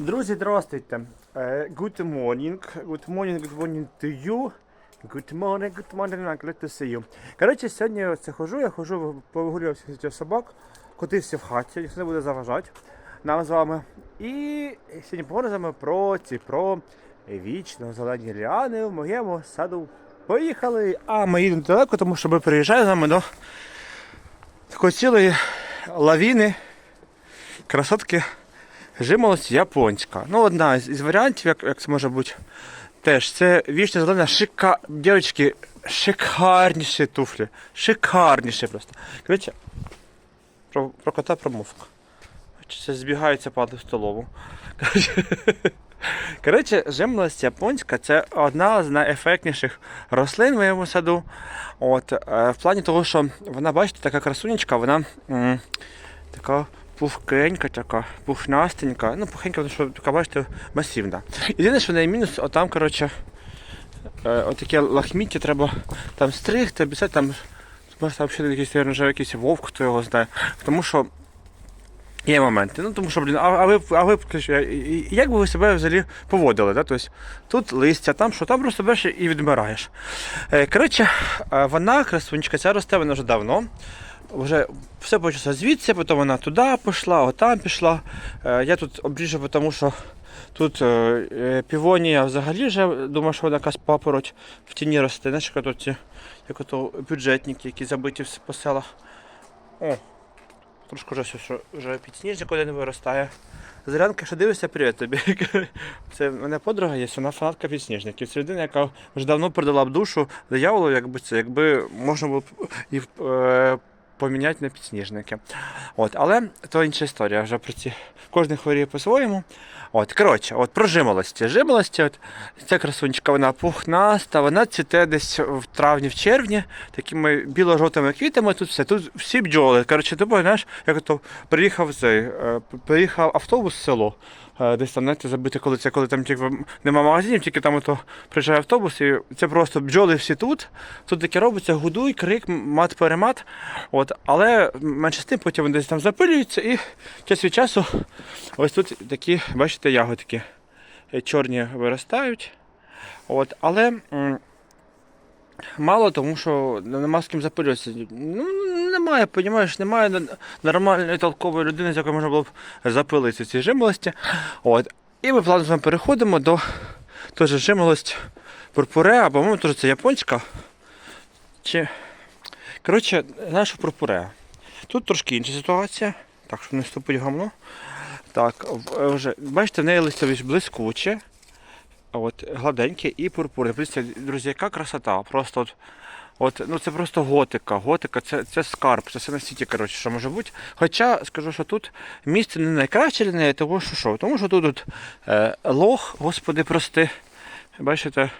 Друзі, здравствуйте. Е, Good morning. Good morning, good morning to you. Good morning, good morning, I'm glad to see you. Коротше, сьогодні я це хожу, я хожу, з собак, котився в хаті, ніхто не буде заважати нам з вами. І сьогодні поговоримо про ці, про вічно зелені ліани в моєму саду. Поїхали! А ми їдемо далеко, тому що ми приїжджаємо з вами до такої цілої лавіни красотки жимолость японська. Ну, одна із, варіантів, як, як це може бути, теж це вічно зелена шика... Дівчатки, шикарніші туфлі. Шикарніші просто. Коротше, про, про кота промовка. Це збігається падати в столову. Коротше, жимолость японська це одна з найефектніших рослин в моєму саду. От, е, в плані того, що вона, бачите, така красунечка, вона м, така пухкенька, така, пухнастенька. Ну, пухенька, тому що така, бачите, масивна. Єдине, що в неї мінус, отам, коротше, е, отаке лахміття треба там стригти, обіцяти, там, може, там ще якийсь, вже якийсь вовк, хто його знає. Тому що Є моменти. Ну тому що, блін, а, ви а ви як би ви себе взагалі поводили? Да? Тобто, тут листя, там що, там просто береш і відмираєш. Е, коротше, е, вона, красунечка, ця росте вона вже давно. Вже все почалося звідси, потім вона туди пішла, отам пішла. Е, я тут обріжу, тому що тут е, е, півонія взагалі вже думаю, що вона якась папороть в тіні росте. Знаєш, як ці, як ото бюджетники, які забиті по селах. О, Трошки вже, все, що вже підсніжник один виростає. Зарянка, що дивишся, привіт тобі. Це в мене подруга є, вона фанатка підсніжників. Це людина, яка вже давно продала б душу дияволу, якби це, якби можна було б і поміняти на підсніжники. От, але то інша історія, вже про ці. Кожен хворіє по-своєму. От, коротше, от про жимолості. Жимолості, от, ця красунечка, вона пухнаста, вона цвіте десь в травні, в червні, такими біло-жовтими квітами. Тут все, тут всі бджоли. Коротше, ти знаєш, як то приїхав цей, е, приїхав автобус в село. Е, Десь там, знаєте, забити, коли це, коли там тільки нема магазинів, тільки там ото приїжджає автобус, і це просто бджоли всі тут. Тут таке робиться, гудуй, крик, мат-перемат. От, але менше з тим, потім вони десь там запилюються і час від часу ось тут такі, бачите, ягодки е, чорні виростають. От, але мало, тому що нема з ким запилюватися. Ну, немає, понімаєш, немає нормальної толкової людини, з якою можна було б запилитися ці жимолості. От. І ми плавно переходимо до теж жимолость пурпуреа, по-моєму, теж це японська. Чи... Коротше, наша пурпуреа. Тут трошки інша ситуація. Так, щоб не вступить в гамно. Так, вже, бачите, в неї листя блискуче. От, гладеньке і пурпурне. Друзі, яка красота. Просто от, от, ну це просто готика. Готика, це, це скарб, це все на світі, коротше, що може бути. Хоча скажу, що тут місце не найкраще для неї, тому що що? Тому що тут, тут е, лох, господи, прости. Бачите,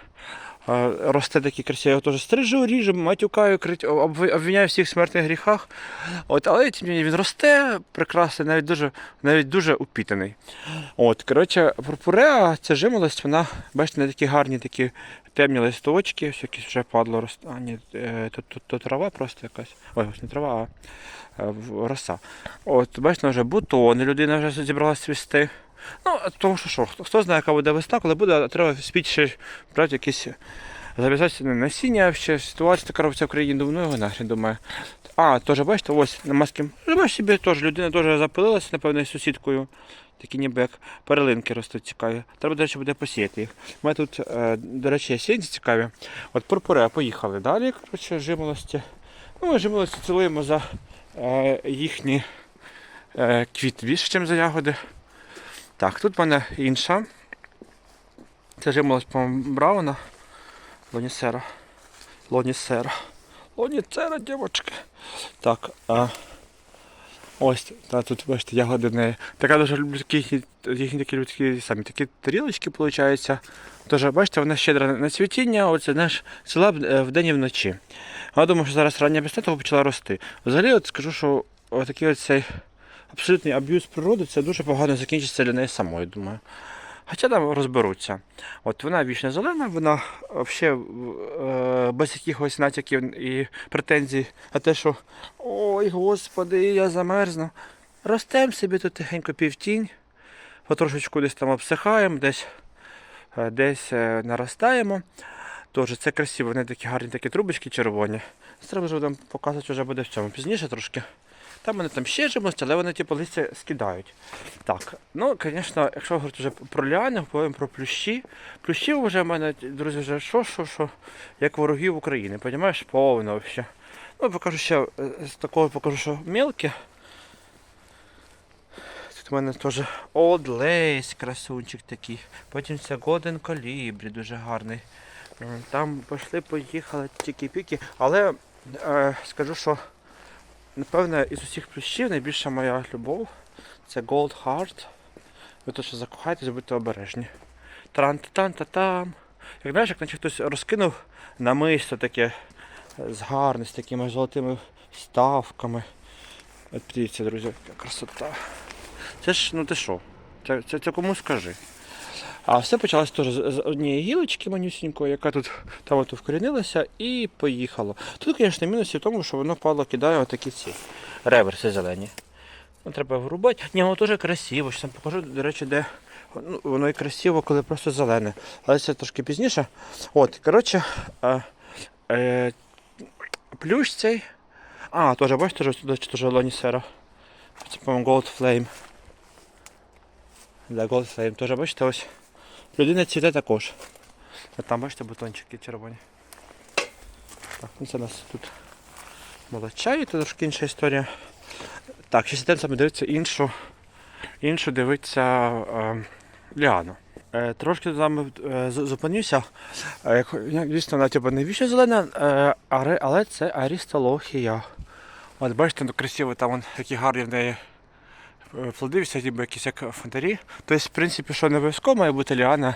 е, росте такі красиві. Я його теж стрижу, ріжу, матюкаю, крит- обви- обвиняю всіх смертних гріхах. От, але тим він росте прекрасний, навіть дуже, навіть дуже упітаний. От, коротше, пурпуреа, ця жимолость, вона, бачите, на такі гарні такі темні листочки, ось якісь вже падло росте. А, ні, е, тут, тут, тут трава просто якась. Ой, ось не трава, а е, роса. От, бачите, вже бутони, людина вже зібралася цвісти. Ну, тому що що, хто, знає, яка буде весна, коли буде, треба спіть ще брати якісь зав'язати насіння, ще ситуація така робиться в країні, думаю, ну його нахрен думаю. А, теж бачите, ось на маски. Бачите собі теж людина теж запилилася, напевно, із сусідкою. Такі ніби як перелинки ростуть цікаві. Треба, до речі, буде посіяти їх. У мене тут, е, до речі, сінці цікаві. От пурпуре, поїхали далі, коротше, жимолості. Ну, ми жимолості цілуємо за е, їхні е, квіт більше, ніж за ягоди. Так, тут в мене інша. Це жимолость, по-моєму, Брауна. Лонісера. Лонісера. Лоніцера, дівчатки. Так, а, ось, та, тут бачите, ягоди не. Така дуже люблю їхні такі людські самі такі тарілочки, виходить. Тож, бачите, вона щедра на цвітіння, оце наш села е, вдень і вночі. Я думаю, що зараз рання весна того почала рости. Взагалі, от скажу, що такий оцей абсолютний аб'юз природи це дуже погано закінчиться для неї самої, думаю. Хоча там розберуться. От вона вічно зелена, вона взагалі е, без якихось натяків і претензій на те, що ой, господи, я замерзну. Ростем собі тут тихенько півтінь. потрошечку десь там обсихаємо, десь, е, десь е, наростаємо. Тож це красиво, вони такі гарні такі трубочки червоні. Це Треба вже показувати вже буде в цьому. Пізніше трошки. Там вони там ще чимось, але вони типу листя скидають. Так, ну, звісно, якщо говорити вже про ліани, говоримо про плющі. Плющів вже в мене, друзі, вже що, що, що, як ворогів України, розумієш, повно взагалі. Ну, покажу ще е, з такого покажу, що мелкі. Тут у мене теж Lace, красунчик такий. Потім це Golden Colibri, дуже гарний. Там пішли, поїхали тільки-піки. Але е, скажу, що напевне із усіх плющів найбільша моя любов це Gold Heart. Ви точно закохаєтесь, будьте обережні. Тран-тан-та-там. Як знаєш, як наче хтось розкинув намисто таке з гарне, з такими золотими вставками. От дивіться, друзі, яка красота. Це ж, ну ти що? Це, це, це кому скажи. А все почалось теж з, однієї гілочки манюсінької, яка тут там от вкорінилася і поїхало. Тут, звісно, мінус в тому, що воно впало, кидає отакі ці реверси зелені. Ну, треба врубати. Ні, воно теж красиво. Щас вам покажу, до речі, де ну, воно і красиво, коли просто зелене. Але це трошки пізніше. От, коротше, е, е, плющ цей. А, теж, бачите, теж лонісера. Це, по-моєму, Gold Flame. Да, Gold Flame. Теж, бачите, ось. Людина цвіте також. А там, бачите, бутончики червоні. Так, ну це у нас тут молочай, це трошки інша історія. Так, ще сидимо саме дивиться іншу, іншу дивиться е, Ліану. Е, трошки вами е, зупинюся. Е, Дійсно, вона типу, не вічно зелена, е, але це арістолохія. От бачите, ну, красиво там які гарні в неї плоди, всякі ніби якісь як фонтарі. Тобто, в принципі, що не обов'язково має бути ліана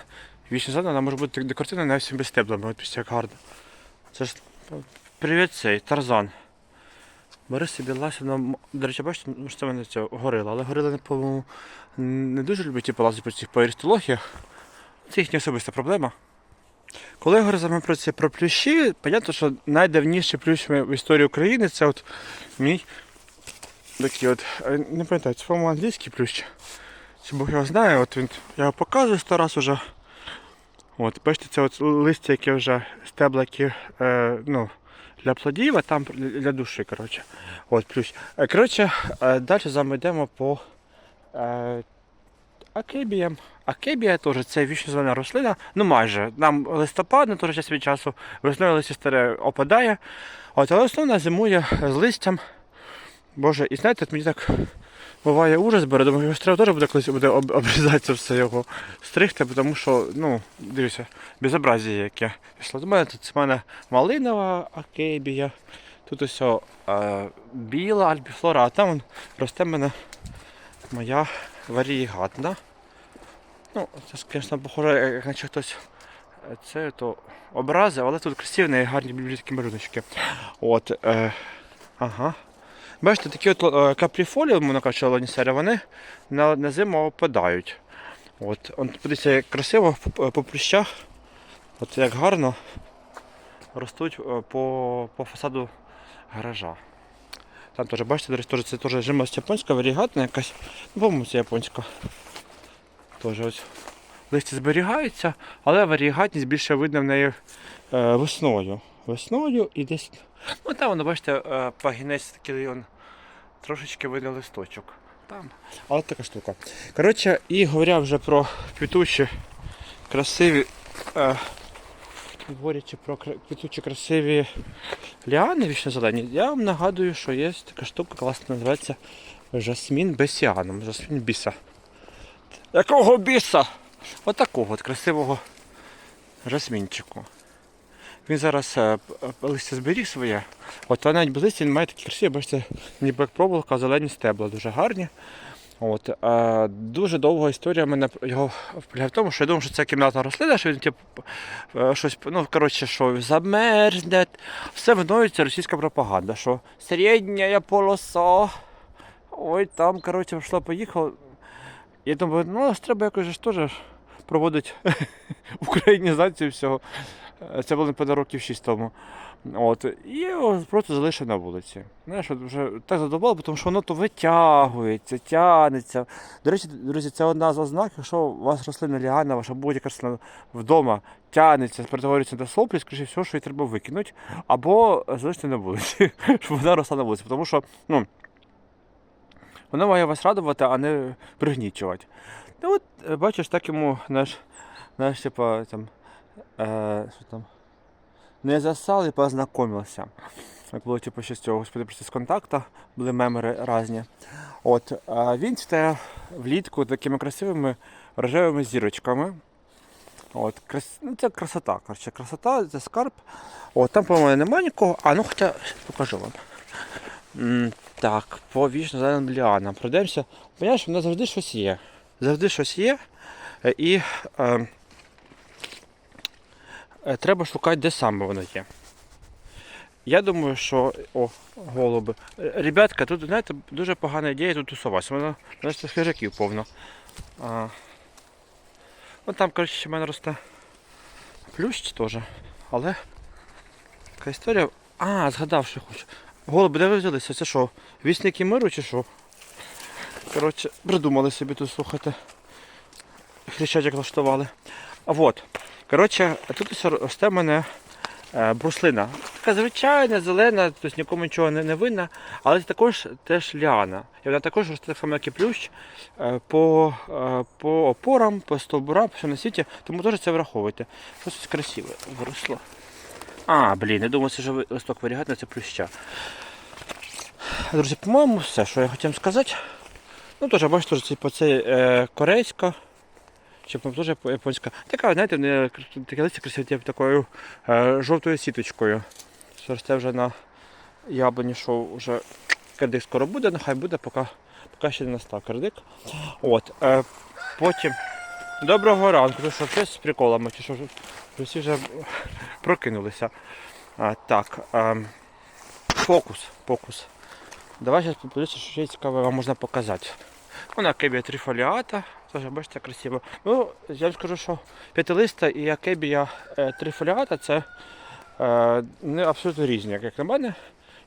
вічно зелена, вона може бути декоративна навіть без стеблами. От після як гарно. Це ж е, привіт цей, Тарзан. Бери собі ласівно, до речі, бачите, ну, що це мене це горила, але горила, по-моєму, не дуже любить типу, лазити по цих по аристологіях. Це їхня особиста проблема. Коли з про це про плющі, понятно, що найдавніший плющ в історії України це от мій такий от, е, не пам'ятаю, це по-моєму англійський плющ. Чи Бог його знає, от він, я його показую сто раз уже. От, бачите, це от листя, яке вже стебла, які, е, ну, для плодів, а там для душі, коротше. От, плющ. Е, Коротше, е, далі з вами йдемо по е, акебіям. Акебія теж це вічно рослина, ну майже. Нам листопад, теж час від часу весною листя старе опадає. От, але основна зимує з листям. Боже, і знаєте, от мені так буває ужас бере, думаю, його треба теж буде колись буде об- обрізатися все його стригти, тому що, ну, дивіться, безобразія яке пішло. До мене тут в мене малинова акебія, тут ось е, біла альбіфлора, а там росте в мене моя варігатна. Ну, це, звісно, похоже, як наче хтось е, це то образи, але тут красиві, в неї гарні біблійські малюночки. От, е, ага. Бачите, такі от е, капліфолії, мовно ланісери, вони на, на зиму опадають. От, он, подивіться, як красиво по, по плющах, от як гарно ростуть е, по, по фасаду гаража. Там теж, бачите, до речі, це теж жимость японська, варігатна якась. Ну, по-моєму, це японська. Теж ось листя зберігається, але варігатність більше видно в неї е, весною. Весною і десь. Ну там воно, бачите, е, пагінець такий он, трошечки видно листочок. Там. Але така штука. Коротше, і говоря вже про квітучі, красиві. Е, говорячи про квітучі красиві ліани вічно я вам нагадую, що є така штука, класна називається жасмін бесіаном, жасмін біса. Якого біса? Отакого от красивого жасмінчику. Він зараз е, п- листя зберіг своє. От а навіть без листя він має такі красиві, бачите, ніби як проволока, зелені стебла, дуже гарні. От, е, дуже довга історія мене його в тому, що я думав, що це кімнатна рослина, що він е, щось, ну, коротше, що замерзне. Все винується російська пропаганда, що середня полоса. Ой, там, коротше, пішло, поїхало. Я думаю, ну треба якось теж проводить українізацію всього. Е, Це було напевно років 6 тому. От, і його просто залишив на вулиці. Знаєш, вже так задоволено, тому що воно то витягується, тягнеться. До речі, друзі, це одна з ознак, якщо у вас рослина ліана, ваша будь-яка рослина вдома тягнеться, перетворюється на соплі, скоріше всього, що її треба викинути, або залишити на вулиці, щоб вона росла на вулиці. Тому що ну, вона має вас радувати, а не пригнічувати. Ну от, е, бачиш, так йому наш, наш типа, там, е, що там, не засал і познайомився. Як було типу ще цього господи з контакта, були мемори різні. От, а він читає влітку такими красивими рожевими зірочками. От, крас... ну, це красота. Коротше, красота, це скарб. От, там, по-моєму, немає нікого. А, ну хоча покажу вам. М, так, по вічно зеленим ліанам. Пройдемося. Понимаєш, в нас завжди щось є. Завжди щось є. Е, І е, е, треба шукати, де саме воно є. Я думаю, що. О, голуби. Е, Ребятка, тут, знаєте, дуже погана ідея тут тусуватися. Воно, знаєте, хижаків повно. А, от там, коротше, ще в мене росте плющ теж. Але така історія. А, згадав, що хочу. Голуби, де ви взялися? Це що? Вісники миру чи що? Коротше, придумали собі тут слухати. Хрещатик влаштували. А от. Коротше, тут ось росте в мене е, бруслина. Така звичайна, зелена, тобто нікому нічого не, не видно, але це також теж ліана. І вона також росте само, як і плющ, е, по, е, по опорам, по стовбурам, по всьому на світі, тому теж це враховуйте. Щось красиве виросло. А, блін, я думаю, це ви- листок варігатний, це плюща. Друзі, по-моєму, все, що я хотів сказати. Ну, теж, бачите, теж, типу, це е, корейська, чи теж японська. Така, знаєте, не, таке листя красиве, типу, такою е, жовтою сіточкою. Це росте вже на яблуні, що вже кирдик скоро буде, нехай буде, поки, поки ще не настав кирдик. От, е, потім. Доброго ранку, ти що щось з приколами, чи що всі вже прокинулися. А, так, е, фокус, фокус. Давай зараз подивитися, що ще цікаве вам можна показати. Вона акебія трифоліата, теж бачите, красиво. Ну, я вам скажу, що п'ятилиста і акебія е, трифоліата це е, не абсолютно різні, як на мене.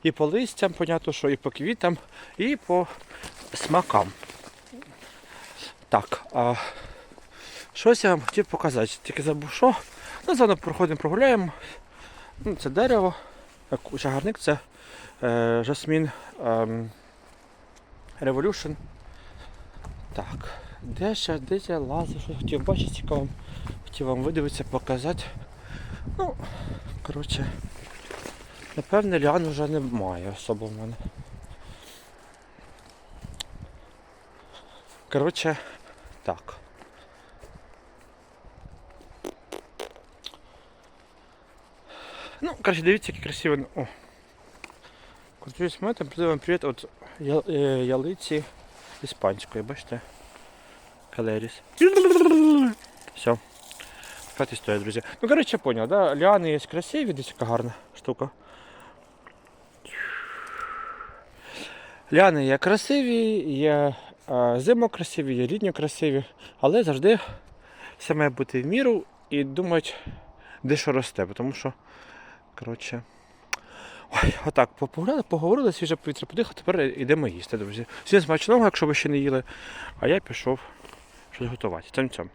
І по листям, понятно, що і по квітам, і по смакам. Так, а щось я вам хотів показати, тільки забув, що. Ну, заодно проходимо, прогуляємо. Ну, це дерево, чагарник, це е, жасмін ем, Revolution. Так, де ще, де я лазив, що хотів бачити цікаво. Хотів вам видивитися, показати. Ну, коротше, напевне, ліан вже немає особо в мене. Коротше, так. Ну, коротше, дивіться, які красиві. О. Користуюсь метом, передаю вам привіт від е, ялиці іспанської, бачите? Калеріс. Все. Така історія, друзі. Ну, коротше, понял, да? Ліани є красиві, десь яка гарна штука. Ліани є красиві, є е, зимо красиві, є літньо красиві, але завжди все має бути в міру і думати, де що росте, тому що, коротше. Ой, отак, погуляли, поговорили, свіже повітря подихав, тепер йдемо їсти, друзі. Всім смачного, якщо ви ще не їли, а я пішов щось готувати. Цьом-цьом.